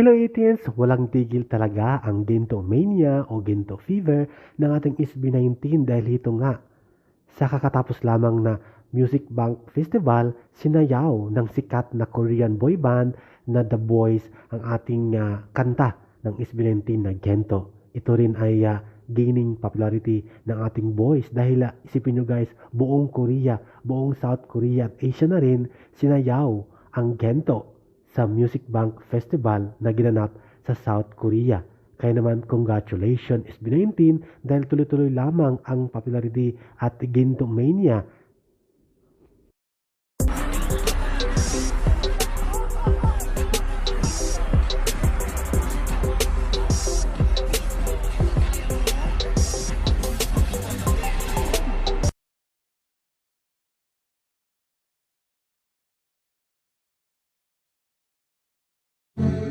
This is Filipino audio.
Hello ATNs! Walang tigil talaga ang Ginto Mania o Ginto Fever ng ating SB19 dahil ito nga sa kakatapos lamang na Music Bank Festival, sinayaw ng sikat na Korean boy band na The Boys ang ating ah, kanta ng SB19 na Gento. Ito rin ay ah, gaining popularity ng ating boys dahil ah, isipin nyo guys, buong Korea, buong South Korea at Asia na rin sinayaw ang Gento sa Music Bank Festival na ginanap sa South Korea. Kaya naman, congratulations SB19 dahil tuloy-tuloy lamang ang popularity at Ginto Mm-hmm.